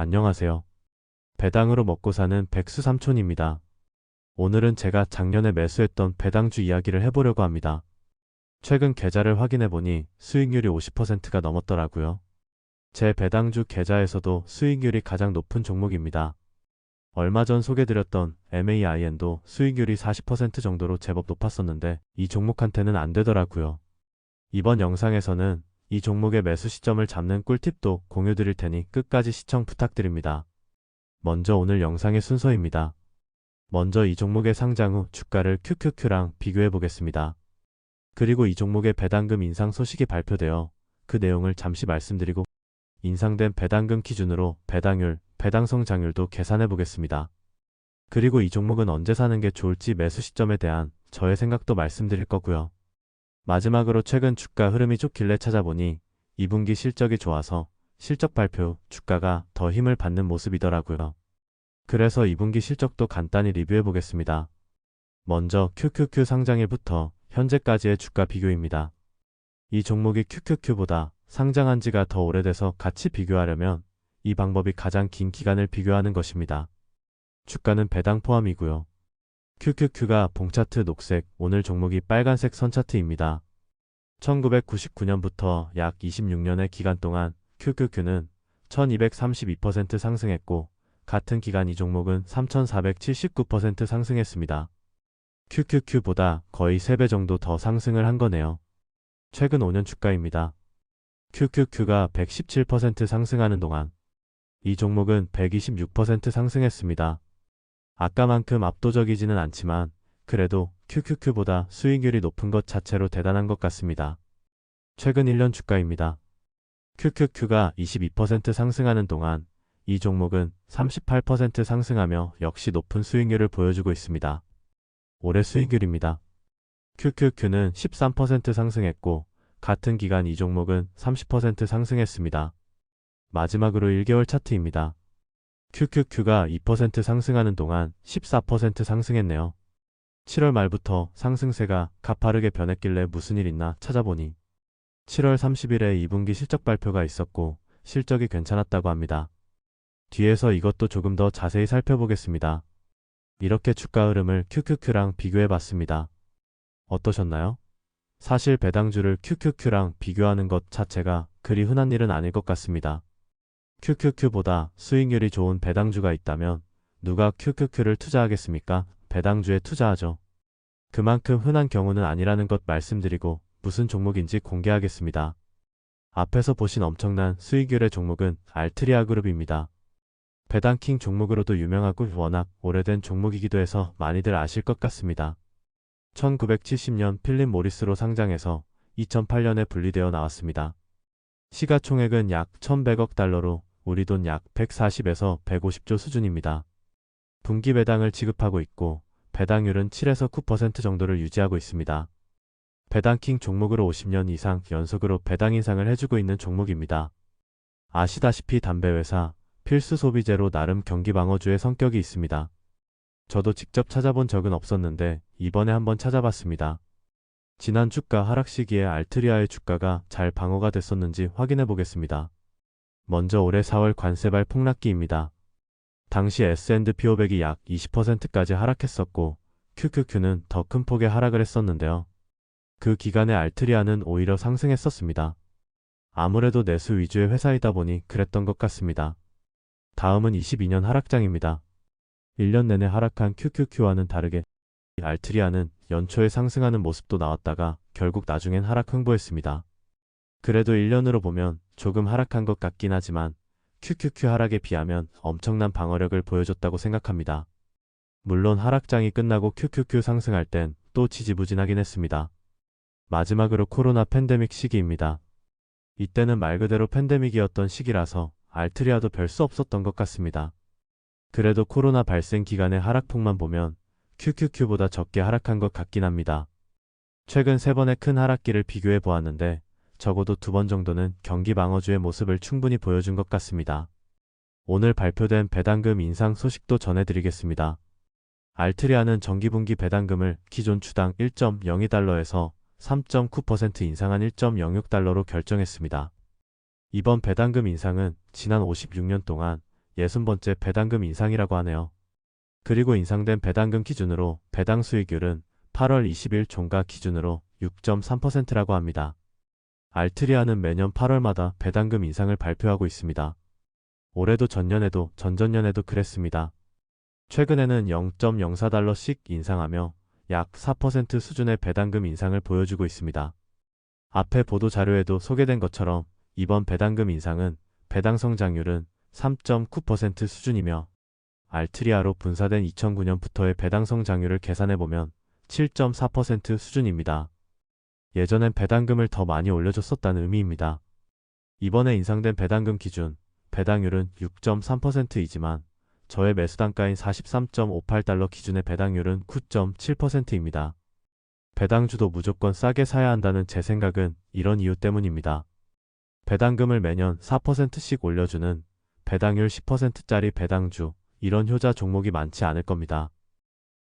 안녕하세요. 배당으로 먹고 사는 백수 삼촌입니다. 오늘은 제가 작년에 매수했던 배당주 이야기를 해보려고 합니다. 최근 계좌를 확인해 보니 수익률이 50%가 넘었더라고요. 제 배당주 계좌에서도 수익률이 가장 높은 종목입니다. 얼마 전 소개드렸던 MAIN도 수익률이 40% 정도로 제법 높았었는데 이 종목한테는 안 되더라고요. 이번 영상에서는 이 종목의 매수 시점을 잡는 꿀팁도 공유 드릴 테니 끝까지 시청 부탁드립니다. 먼저 오늘 영상의 순서입니다. 먼저 이 종목의 상장 후 주가를 QQQ랑 비교해 보겠습니다. 그리고 이 종목의 배당금 인상 소식이 발표되어 그 내용을 잠시 말씀드리고 인상된 배당금 기준으로 배당률, 배당 성장률도 계산해 보겠습니다. 그리고 이 종목은 언제 사는 게 좋을지 매수 시점에 대한 저의 생각도 말씀드릴 거고요. 마지막으로 최근 주가 흐름이 좋길래 찾아보니 2분기 실적이 좋아서 실적 발표 후 주가가 더 힘을 받는 모습이더라고요. 그래서 2분기 실적도 간단히 리뷰해 보겠습니다. 먼저 QQQ 상장일부터 현재까지의 주가 비교입니다. 이 종목이 QQQ보다 상장한 지가 더 오래돼서 같이 비교하려면 이 방법이 가장 긴 기간을 비교하는 것입니다. 주가는 배당 포함이고요. QQQ가 봉차트 녹색, 오늘 종목이 빨간색 선차트입니다. 1999년부터 약 26년의 기간 동안 QQQ는 1232% 상승했고 같은 기간 이 종목은 3479% 상승했습니다. QQQ보다 거의 3배 정도 더 상승을 한 거네요. 최근 5년 주가입니다. QQQ가 117% 상승하는 동안 이 종목은 126% 상승했습니다. 아까만큼 압도적이지는 않지만 그래도 QQQ보다 수익률이 높은 것 자체로 대단한 것 같습니다. 최근 1년 주가입니다. QQQ가 22% 상승하는 동안 이 종목은 38% 상승하며 역시 높은 수익률을 보여주고 있습니다. 올해 수익률입니다. QQQ는 13% 상승했고 같은 기간 이 종목은 30% 상승했습니다. 마지막으로 1개월 차트입니다. QQQ가 2% 상승하는 동안 14% 상승했네요. 7월 말부터 상승세가 가파르게 변했길래 무슨 일 있나 찾아보니 7월 30일에 2분기 실적 발표가 있었고 실적이 괜찮았다고 합니다. 뒤에서 이것도 조금 더 자세히 살펴보겠습니다. 이렇게 주가 흐름을 QQQ랑 비교해 봤습니다. 어떠셨나요? 사실 배당주를 QQQ랑 비교하는 것 자체가 그리 흔한 일은 아닐 것 같습니다. QQQ보다 수익률이 좋은 배당주가 있다면 누가 QQQ를 투자하겠습니까? 배당주에 투자하죠. 그만큼 흔한 경우는 아니라는 것 말씀드리고 무슨 종목인지 공개하겠습니다. 앞에서 보신 엄청난 수익률의 종목은 알트리아 그룹입니다. 배당킹 종목으로도 유명하고 워낙 오래된 종목이기도 해서 많이들 아실 것 같습니다. 1970년 필립 모리스로 상장해서 2008년에 분리되어 나왔습니다. 시가총액은 약 1100억 달러로 우리 돈 약 140에서 150조 수준입니다. 분기 배당을 지급하고 있고 배당률은 7에서 9% 정도를 유지하고 있습니다. 배당킹 종목으로 50년 이상 연속으로 배당 인상을 해주고 있는 종목입니다. 아시다시피 담배회사, 필수 소비재로 나름 경기 방어주의 성격이 있습니다. 저도 직접 찾아본 적은 없었는데 이번에 한번 찾아봤습니다. 지난 주가 하락 시기에 알트리아의 주가가 잘 방어가 됐었는지 확인해 보겠습니다. 먼저 올해 4월 관세발 폭락기입니다. 당시 S&P 500이 약 20%까지 하락했었고 QQQ는 더 큰 폭의 하락을 했었는데요. 그 기간에 알트리아는 오히려 상승했었습니다. 아무래도 내수 위주의 회사이다 보니 그랬던 것 같습니다. 다음은 22년 하락장입니다. 1년 내내 하락한 QQQ와는 다르게 알트리아는 연초에 상승하는 모습도 나왔다가 결국 나중엔 하락 횡보했습니다. 그래도 1년으로 보면 조금 하락한 것 같긴 하지만 QQQ 하락에 비하면 엄청난 방어력을 보여줬다고 생각합니다. 물론 하락장이 끝나고 QQQ 상승할 땐 또 지지부진하긴 했습니다. 마지막으로 코로나 팬데믹 시기입니다. 이때는 말 그대로 팬데믹이었던 시기라서 알트리아도 별 수 없었던 것 같습니다. 그래도 코로나 발생 기간의 하락폭만 보면 QQQ보다 적게 하락한 것 같긴 합니다. 최근 세 번의 큰 하락기를 비교해 보았는데 적어도 두 번 정도는 경기 방어주의 모습을 충분히 보여준 것 같습니다. 오늘 발표된 배당금 인상 소식도 전해드리겠습니다. 알트리아는 정기분기 배당금을 기존 주당 1.02달러에서 3.9% 인상한 1.06달러로 결정했습니다. 이번 배당금 인상은 지난 56년 동안 60번째 배당금 인상이라고 하네요. 그리고 인상된 배당금 기준으로 배당 수익률은 8월 20일 종가 기준으로 6.3%라고 합니다. 알트리아는 매년 8월마다 배당금 인상을 발표하고 있습니다. 올해도 전년에도 전전년에도 그랬습니다. 최근에는 0.04달러씩 인상하며 약 4% 수준의 배당금 인상을 보여주고 있습니다. 앞에 보도 자료에도 소개된 것처럼 이번 배당금 인상은 배당 성장률은 3.9% 수준이며 알트리아로 분사된 2009년부터의 배당 성장률을 계산해보면 7.4% 수준입니다. 예전엔 배당금을 더 많이 올려줬었다는 의미입니다. 이번에 인상된 배당금 기준, 배당률은 6.3%이지만 저의 매수 단가인 43.58달러 기준의 배당률은 9.7%입니다. 배당주도 무조건 싸게 사야 한다는 제 생각은 이런 이유 때문입니다. 배당금을 매년 4%씩 올려주는 배당률 10%짜리 배당주, 이런 효자 종목이 많지 않을 겁니다.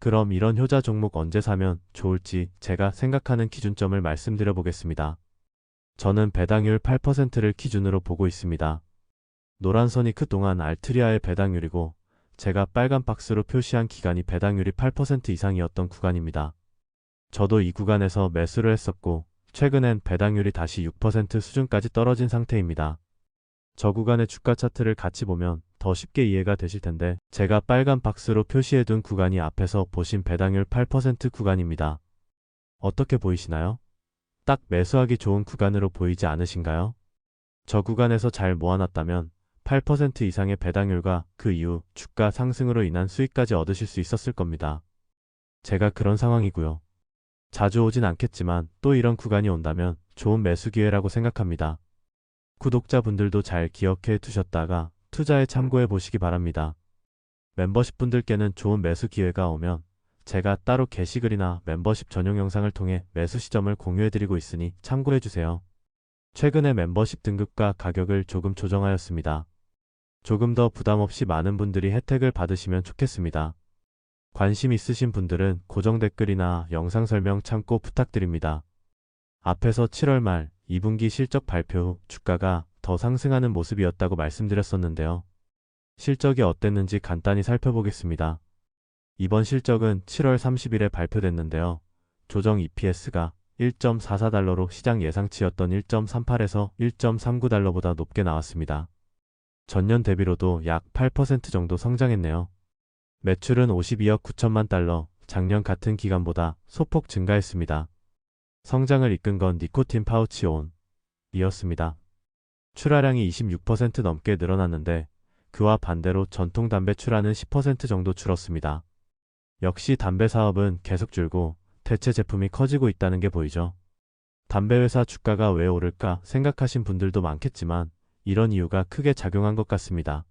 그럼 이런 효자 종목 언제 사면 좋을지 제가 생각하는 기준점을 말씀드려 보겠습니다. 저는 배당률 8%를 기준으로 보고 있습니다. 노란 선이 그동안 알트리아의 배당률이고 제가 빨간 박스로 표시한 기간이 배당률이 8% 이상이었던 구간입니다. 저도 이 구간에서 매수를 했었고 최근엔 배당률이 다시 6% 수준까지 떨어진 상태입니다. 저 구간의 주가 차트를 같이 보면 더 쉽게 이해가 되실 텐데 제가 빨간 박스로 표시해둔 구간이 앞에서 보신 배당률 8% 구간입니다. 어떻게 보이시나요? 딱 매수하기 좋은 구간으로 보이지 않으신가요? 저 구간에서 잘 모아놨다면 8% 이상의 배당률과 그 이후 주가 상승으로 인한 수익까지 얻으실 수 있었을 겁니다. 제가 그런 상황이고요. 자주 오진 않겠지만 또 이런 구간이 온다면 좋은 매수 기회라고 생각합니다. 구독자분들도 잘 기억해 두셨다가 투자에 참고해 보시기 바랍니다. 멤버십 분들께는 좋은 매수 기회가 오면 제가 따로 게시글이나 멤버십 전용 영상을 통해 매수 시점을 공유해 드리고 있으니 참고해 주세요. 최근에 멤버십 등급과 가격을 조금 조정하였습니다. 조금 더 부담 없이 많은 분들이 혜택을 받으시면 좋겠습니다. 관심 있으신 분들은 고정 댓글이나 영상 설명 참고 부탁드립니다. 앞에서 7월 말 2분기 실적 발표 후 주가가 더 상승하는 모습이었다고 말씀드렸었는데요. 실적이 어땠는지 간단히 살펴보겠습니다. 이번 실적은 7월 30일에 발표됐는데요. 조정 EPS가 1.44달러로 시장 예상치였던 1.38에서 1.39달러보다 높게 나왔습니다. 전년 대비로도 약 8% 정도 성장했네요. 매출은 52억 9천만 달러, 작년 같은 기간보다 소폭 증가했습니다. 성장을 이끈 건 니코틴 파우치 온 이었습니다. 출하량이 26% 넘게 늘어났는데 그와 반대로 전통 담배 출하는 10% 정도 줄었습니다. 역시 담배 사업은 계속 줄고 대체 제품이 커지고 있다는 게 보이죠. 담배 회사 주가가 왜 오를까 생각하신 분들도 많겠지만 이런 이유가 크게 작용한 것 같습니다.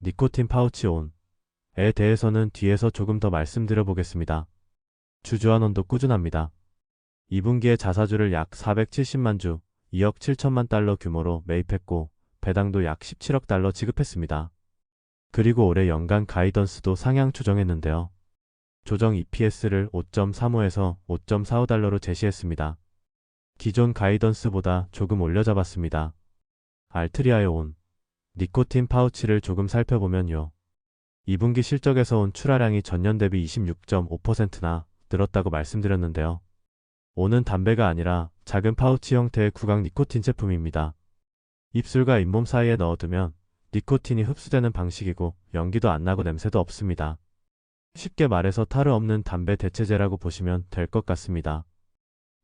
니코틴 파우치 온에 대해서는 뒤에서 조금 더 말씀드려 보겠습니다. 주주환원도 꾸준합니다. 2분기에 자사주를 약 470만 주, 2억 7천만 달러 규모로 매입했고 배당도 약 17억 달러 지급했습니다. 그리고 올해 연간 가이던스도 상향 조정했는데요. 조정 EPS를 5.35에서 5.45달러로 제시했습니다. 기존 가이던스보다 조금 올려잡았습니다. 알트리아에 온 니코틴 파우치를 조금 살펴보면요. 2분기 실적에서 온 출하량이 전년 대비 26.5%나 늘었다고 말씀드렸는데요. 오는 담배가 아니라 작은 파우치 형태의 구강 니코틴 제품입니다. 입술과 잇몸 사이에 넣어두면 니코틴이 흡수되는 방식이고 연기도 안 나고 냄새도 없습니다. 쉽게 말해서 타르 없는 담배 대체제라고 보시면 될 것 같습니다.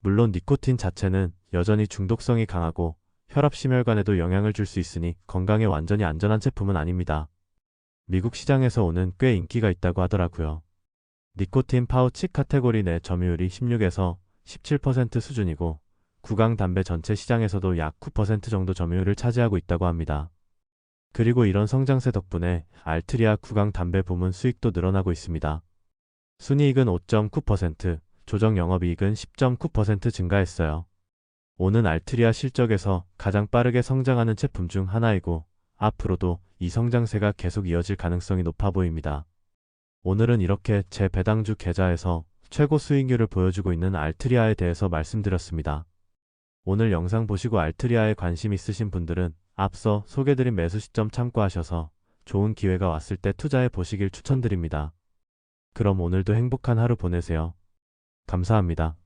물론 니코틴 자체는 여전히 중독성이 강하고 혈압 심혈관에도 영향을 줄 수 있으니 건강에 완전히 안전한 제품은 아닙니다. 미국 시장에서 오는 꽤 인기가 있다고 하더라고요. 니코틴 파우치 카테고리 내 점유율이 16에서 17% 수준이고 구강 담배 전체 시장에서도 약 9% 정도 점유율을 차지하고 있다고 합니다. 그리고 이런 성장세 덕분에 알트리아 구강 담배 부문 수익도 늘어나고 있습니다. 순이익은 5.9%, 조정 영업이익은 10.9% 증가했어요. 오는 알트리아 실적에서 가장 빠르게 성장하는 제품 중 하나이고 앞으로도 이 성장세가 계속 이어질 가능성이 높아 보입니다. 오늘은 이렇게 제 배당주 계좌에서 최고 수익률을 보여주고 있는 알트리아에 대해서 말씀드렸습니다. 오늘 영상 보시고 알트리아에 관심 있으신 분들은 앞서 소개드린 매수 시점 참고하셔서 좋은 기회가 왔을 때 투자해 보시길 추천드립니다. 그럼 오늘도 행복한 하루 보내세요. 감사합니다.